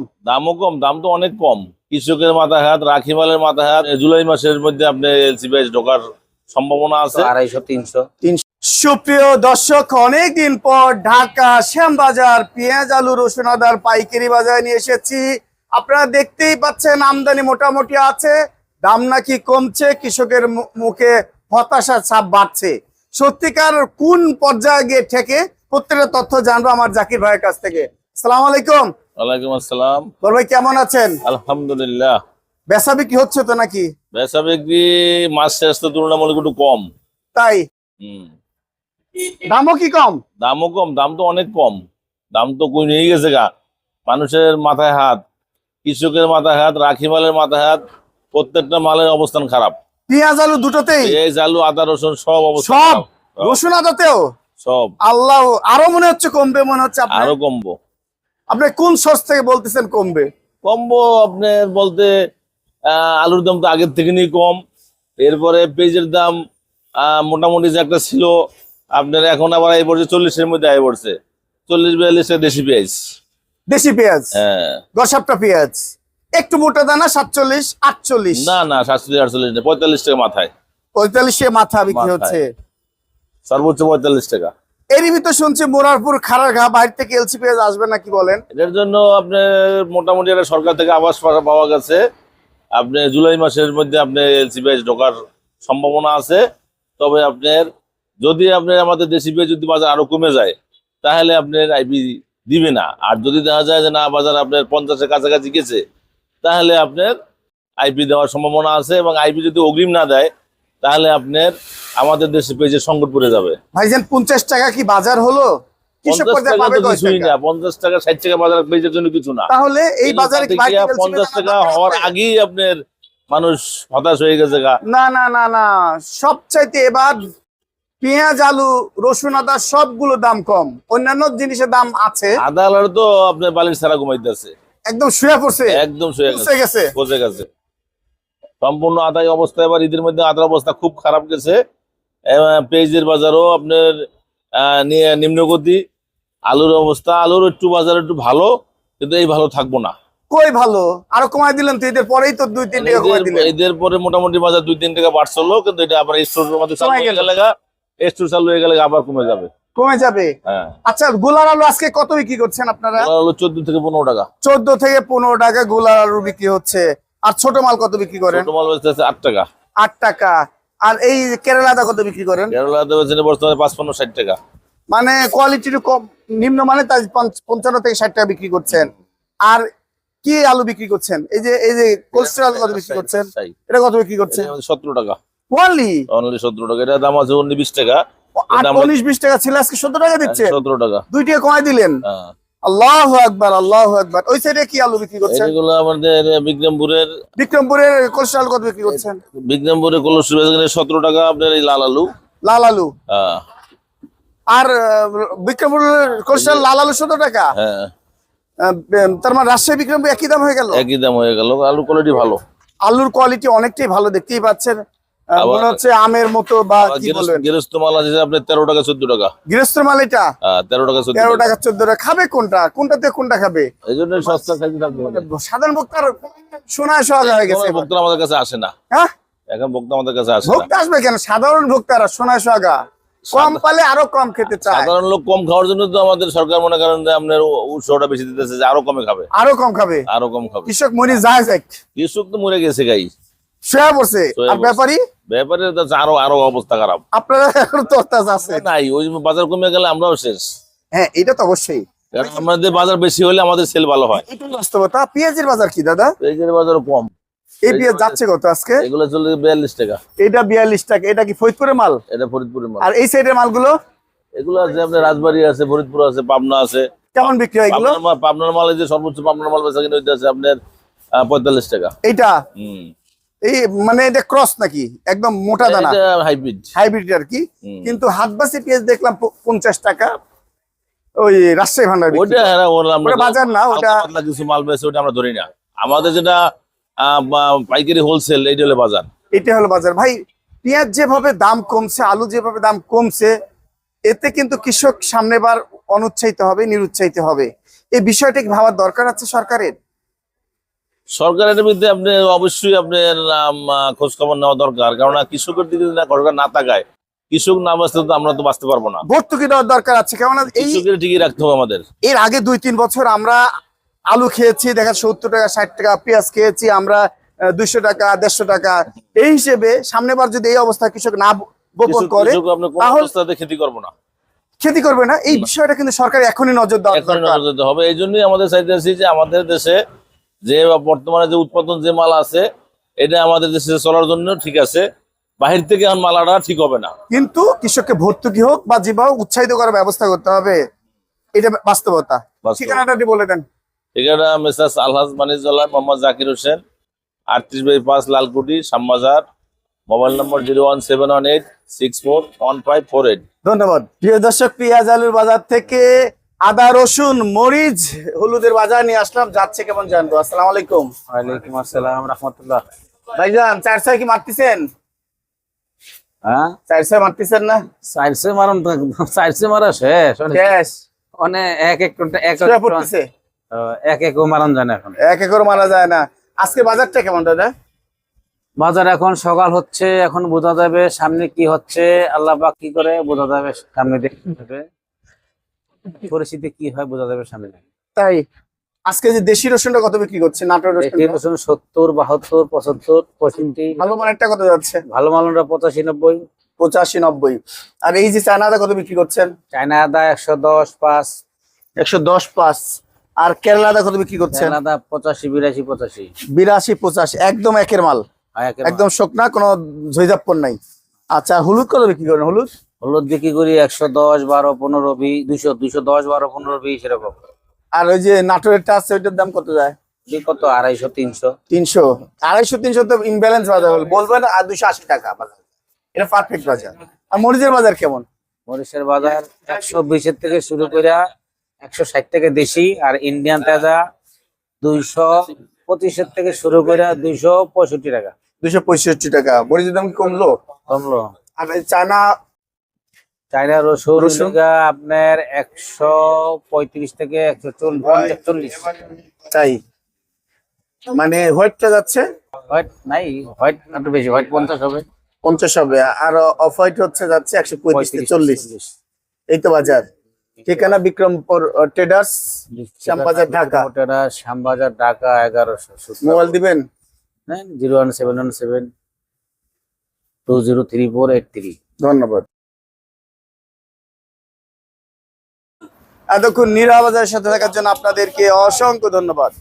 দামও কম দাম তো অনেক কম। কৃষকের মাথা হাত রাখি মালের মাথা হাত জুলাই মাসের মধ্যে আপনি এলসি ঢোকার সম্ভাবনা আছে। আড়াইশো তিনশো। সুপ্রিয় দর্শক অনেকদিন পর ঢাকা শ্যামবাজার পেঁয়াজ আলু রসুন আদার পাইকারি বাজারে নিয়ে এসেছি। আপনারা দেখতেই পাচ্ছেন আমদানি মোটামুটি আছে। দাম নাকি কমছে কৃষকের মু- মুখে হতাশার ছাপ বাড়ছে। সত্যিকার কোন পর্যায়ে গিয়ে ঠেকে প্রত্যেকটা তথ্য জানব আমার জাকির ভাইয়ের কাছ থেকে। সালাম আলাইকুম। ওয়ালাইকুম আসসালাম। বল ভাই কেমন আছেন? আলহামদুলিল্লাহ। বেচা বিক্রি হচ্ছে তো নাকি? বেচা বিক্রি মাছ শেষ তো তুলনামূলক একটু কম। তাই? হুম। দামও কি কম? দামও কম দাম তো অনেক কম। দাম তো কই নিয়ে গেছে গা। মানুষের মাথায় হাত কৃষকের মাথায় হাত রাখি মালের মাথায় হাত প্রত্যেকটা মালের অবস্থান খারাপ। পেঁয়াজ আলু দুটোতেই? এই আলু আদা রসুন সব অবস্থা সব? রসুন আদাতেও? সব। আল্লাহ আরও মনে হচ্ছে কমবে মনে হচ্ছে আরও কমবো। আপনি কোন সোর্স থেকে বলতেছেন কমবে? কমবো আপনার বলতে আলুর দাম তো আগের থেকে নিয়ে কম। এরপরে পেঁয়াজের দাম মোটামুটি যে একটা ছিল আপনার এখন আবার এই পড়ছে চল্লিশের মধ্যে আয় পড়ছে। চল্লিশ বিয়াল্লিশ দেশি পেঁয়াজ। দেশি পেঁয়াজ? হ্যাঁ। দশাপটা পেঁয়াজ। একটু মোটা দানা সাতচল্লিশ আটচল্লিশ। না না সাতচল্লিশ আটচল্লিশ না পঁয়তাল্লিশ টাকা মাথায়। পঁয়তাল্লিশে মাথা বিক্রি হচ্ছে। সর্বোচ্চ পঁয়তাল্লিশ টাকা। এরই ভিতর শুনছি মোরারপুর খারার ঘা, বাইরে থেকে এলসি পেঁয়াজ আসবে না, কি বলেন? এটার জন্য আপনার মোটামুটি একটা সরকার থেকে আবাস পাওয়া গেছে। আপনি জুলাই মাসের মধ্যে আপনি এলসি পেঁয়াজ ঢোকার সম্ভাবনা আছে। তবে আপনার যদি আপনার আমাদের দেশি পেঁয়াজ যদি বাজার আরও কমে যায়, তাহলে আপনার আইপি দিবে না। আর যদি দেখা যায় যে না, বাজার আপনার পঞ্চাশের কাছাকাছি গেছে, তাহলে আপনার আইপি দেওয়ার সম্ভাবনা আছে এবং আইপি যদি অগ্রিম না দেয় তাহলে আপনার আমাদের দেশে পেঁয়াজের সংকট পড়ে যাবে। ভাইজান পঞ্চাশ টাকা কি বাজার হলো? না না। মানুষ হতাশ হয়ে গেছে না না না না। সবচাইতে এবার পেঁয়াজ আলু রসুন আদা সবগুলো দাম কম। অন্যান্য জিনিসের দাম আছে। আদা আলার তো আপনার বালির ছাড়া ঘুমাইতেছে। একদম শুয়ে পড়ছে। একদম শুয়ে গেছে। গেছে। সম্পূর্ণ আদায় অবস্থা এবার ঈদের মধ্যে আদার অবস্থা খুব খারাপ গেছে। পেঁয়াজের বাজারও আপনার নিম্নগতি। আলুর অবস্থা আলুর একটু বাজার একটু ভালো কিন্তু এই ভালো থাকব না। কই ভালো? আরও কমাই দিলেন তো এদের পরেই তো দুই তিন টাকা কমাই ঈদের- দিলেন। ঈদের পরে মোটামুটি বাজার দুই তিন টাকা বাড়ছিল কিন্তু এটা আবার স্টোর মধ্যে চালু কমে হয়ে গেলে। স্টোর চালু হয়ে গেলে আবার কমে যাবে। কমে যাবে? হ্যাঁ। আচ্ছা গোলার আলু আজকে কত বিক্রি করছেন আপনারা? হলো চোদ্দ থেকে পনেরো টাকা। চোদ্দ থেকে পনেরো টাকা গোলার আলু বিক্রি হচ্ছে। আর ছোট মাল কত বিক্রি করেন? ছোট মাল আট টাকা। আট টাকা। আর এই কেরালাদা কত বিক্রি করেন? কেরলাতে বেচেন বর্তমানে পাঁচপান্ন ষাট টাকা। মানে কোয়ালিটির কম নিম্ন মানে তাই পঞ্চান্ন থেকে ষাট টাকা বিক্রি করছেন। আর কি আলু বিক্রি করছেন? এই যে এই যে কোল্ড আলু কত বিক্রি করছেন? এটা কত বিক্রি করছেন? সতেরো টাকা। ওয়ানলি অনলি সতেরো টাকা। এটা দাম আছে টাকা। টাকা ছিল আজকে সত্তর টাকা দিচ্ছে। সতেরো টাকা। দুই টাকা কমাই দিলেন। হ্যাঁ। আল্লাহ আকবার আল্লাহ আকবার। ওই সাইডে কি আলু বিক্রি করছেন? এগুলো আমাদের বিক্রমপুরের বিক্রমপুরের কোল্ড আলু কত বিক্রি করছেন? বিক্রমপুরের কলস সতেরো টাকা আপনার এই লাল আলু। লাল আলু? হ্যাঁ। আর বিক্রমপুরের কোল্ড লাল আলু সত্তর টাকা? হ্যাঁ। তার মানে রাজশাহী বিক্রমপুর একই দাম হয়ে গেল? একই দাম হয়ে গেল আলুর কোয়ালিটি ভালো। আলুর কোয়ালিটি অনেকটাই ভালো দেখতেই পাচ্ছেন। মনে হচ্ছে আমের মতো বা কি বলবেন গেরস্ত মাল আছে টাকা চোদ্দ টাকা। গৃহস্থ মাল এটা? হ্যাঁ টাকা টাকা। খাবে কোনটা? কোনটাতে কোনটা খাবে? এই সস্তা খাইতে থাকবে সাধারণ ভোক্তার সোনায় সোহাগা হয়ে গেছে। আমাদের কাছে আসে না। হ্যাঁ? এখন ভক্ত আমাদের কাছে আসে না। আসবে কেন? সাধারণ ভোক্তারা সোনায় সোহাগা। কম পালে আরও কম খেতে চায়। সাধারণ লোক কম খাওয়ার জন্য তো আমাদের সরকার মনে করেন যে আপনার উৎসটা বেশি দিতেছে যে আরও কমে খাবে। আরও কম খাবে? আরও কম খাবে। কৃষক মরি যায় কৃষক তো মরে গেছে গাই শুয়ে পড়ছে। শুয়ে আর ব্যাপারী? ব্যাপারে আরও আরও অবস্থা খারাপ। আপনারা এখন আছে। নাই ওই বাজার কমে গেলে আমরাও শেষ। হ্যাঁ এটা তো অবশ্যই। কারণ আমাদের বাজার বেশি হলে আমাদের সেল ভালো হয়। এটা বাস্তবতা। পেঁয়াজের বাজার কি দাদা? পেঁয়াজের বাজারও কম। এই পেঁয়াজ যাচ্ছে কত আজকে? এগুলো চলে বিয়াল্লিশ টাকা। এটা বিয়াল্লিশ টাকা। এটা কি ফরিদপুরের মাল? এটা ফরিদপুরের মাল। আর এই সাইডের মালগুলো? এগুলো আছে আপনার রাজবাড়ি আছে ফরিদপুর আছে পাবনা আছে। কেমন বিক্রি হয় এগুলো? পাবনার মাল এই যে সর্বোচ্চ পাবনার মাল বেচা কিনে হইতে আছে আপনার পঁয়তাল্লিশ টাকা। এইটা? হম। এই মানে এটা ক্রস নাকি? একদম মোটা দানা। হাইব্রিড। হাইব্রিড আর কি? কিন্তু হাতবাসি পেঁয়াজ দেখলাম পঞ্চাশ টাকা। ওই রাজশাহী ভান্ডার হ্যাঁ, ওটা বাজার না, ওটা- কিছু মাল বেছে ওটা আমরা ধরি না। আমাদের যেটা পাইকারি হোলসেল এইটা হলো বাজার। এটা হলো বাজার। ভাই পেঁয়াজ যেভাবে দাম কমছে আলু যেভাবে দাম কমছে এতে কিন্তু কৃষক সামনেবার অনুৎসাহিত হবে নিরুৎসাহিত হবে। এই বিষয়টা কি ভাবার দরকার আছে সরকারের? সরকারের বিরুদ্ধে আপনি অবশ্যই আপনার খোঁজ খবর নেওয়া দরকার। কারণ কৃষকের দিকে না সরকার না তাকায় কৃষক না বাঁচতে তো আমরা তো বাঁচতে পারব না। ভর্তুকি দেওয়ার দরকার আছে। কেমন কৃষকের ঠিকই রাখতে হবে আমাদের। এর আগে দুই তিন বছর আমরা আলু খেয়েছি দেখা সত্তর টাকা ষাট টাকা পেঁয়াজ খেয়েছি আমরা দুইশো টাকা দেড়শো টাকা। এই হিসেবে সামনেবার যদি এই অবস্থা কৃষক না বপন কৃষক- করে তাহলে- অবস্থাতে করব না। ক্ষতি করবে না। এই বিষয়টা কিন্তু সরকার এখনই নজর দেওয়া হবে। এই জন্যই আমাদের চাইতেছি যে আমাদের দেশে যে বর্তমানে যে উৎপাদন যে মাল আছে এটা আমাদের দেশে চলার জন্য ঠিক আছে। বাহির থেকে এখন মালাটা ঠিক হবে না। কিন্তু কৃষককে ভর্তুকি হোক বা যেভাবে উৎসাহিত করার ব্যবস্থা করতে হবে। এটা বাস্তবতা। বাস্তব। ঠিকানাটা বলে দেন। ঠিকানা মেসাস আলহাজ মানিজুল্লাহ মোহাম্মদ জাকির হোসেন আটত্রিশ বাই পাঁচ Lalkuti Shyambazar mobile number zero one seven one eight six four one five four eight. ধন্যবাদ। প্রিয় দর্শক পেঁয়াজ আলুর বাজার থেকে আদা রসুন মরিচ হলুদের বাজার নিয়ে আসলাম। যাচ্ছে কেমন জানব? আসসালাম আলাইকুম। ওয়ালাইকুম আসসালাম রহমতুল্লাহ। ভাইজান চার ছয় কি মারতেছেন? হ্যাঁ? মারতেছেন না? মারুন মারা শেষ। মানে এক এক মারান জানে এখন। এক একর মারা যায় না। আজকে বাজারটা কেমন দাদা? বাজার এখন সকাল হচ্ছে এখন বোঝা যাবে সামনে কি হচ্ছে। আল্লাহ পাক কি করে বোঝা যাবে সামনে দেখতে হবে। পরিস্থিতি কি হয় বোঝা যাবে সামনে। তাই আজকে যে দেশি রসুনটা কত বিক্রি করছে নাটোর রসুন সত্তর বাহাত্তর পঁচাত্তর পঁয়ষট্টি। ভালো মানেরটা কত যাচ্ছে? ভালো মালনরা পঁচাশি নব্বই। পঁচাশি নব্বই। আর এই যে চায়না আদা কত বিক্রি করছেন? চায়না আদা একশো দশ পাঁচ। একশো দশ পাঁচ। আর কেরালাটা কত বিক্রি করছেন? আদা পঁচাশি বিরাশি পঁচাশি। বিরাশি পঁচাশি একদম একের মাল। একের একদম শুকনা কোনো ঝৈজাপ্পন নাই। আচ্ছা হলুদ কত বিক্রি করেন? হলুদ? হলুদ বিক্রি করি একশো দশ বারো পনেরো বিশ দুইশো দুইশো দশ বারো পনেরো বিশ এরকম। আর ওই যে নাটোরেরটা আছে ওইটার দাম কত যায়? কত? আড়াইশো তিনশো। তিনশো। আড়াইশো তিনশো তো ইনব্যালেন্স বাজার হল। বলবেন আর দুশো আশি টাকা বাজার। এটা পারফেক্ট বাজার। আর মরিচের বাজার কেমন? মরিচের বাজার একশো বিশের থেকে শুরু করে একশো ষাট থেকে দেশি আর ইন্ডিয়ান তাজা দুইশো পঁচিশের থেকে শুরু করে দুইশো পঁয়ষট্টি টাকা। দুশো পঁয়ষট্টি টাকা। মরিচের দাম কি কমলো? কমলো। আর এই চায়না চাইনা রসুন? আপনার একশো পঁয়ত্রিশ থেকে একশো চল্লিশ। তাই? মানে হোয়াইটটা যাচ্ছে? হোয়াইট নাই হোয়াইট একটু বেশি হোয়াইট পঞ্চাশ হবে। পঞ্চাশ হবে আর অফ হোয়াইট হচ্ছে যাচ্ছে একশো পঁয়ত্রিশ থেকে চল্লিশ। এই তো বাজার। ঠিকানা বিক্রমপুর ট্রেডার্স শ্যামবাজার, ঢাকা। ওটা শ্যামবাজার ঢাকা এগারোশো মোবাইল দিবেন? Zero one seven one seven two zero three four eight three. ধন্যবাদ। এতক্ষণ নীরা সাথে থাকার জন্য আপনাদেরকে অসংখ্য ধন্যবাদ।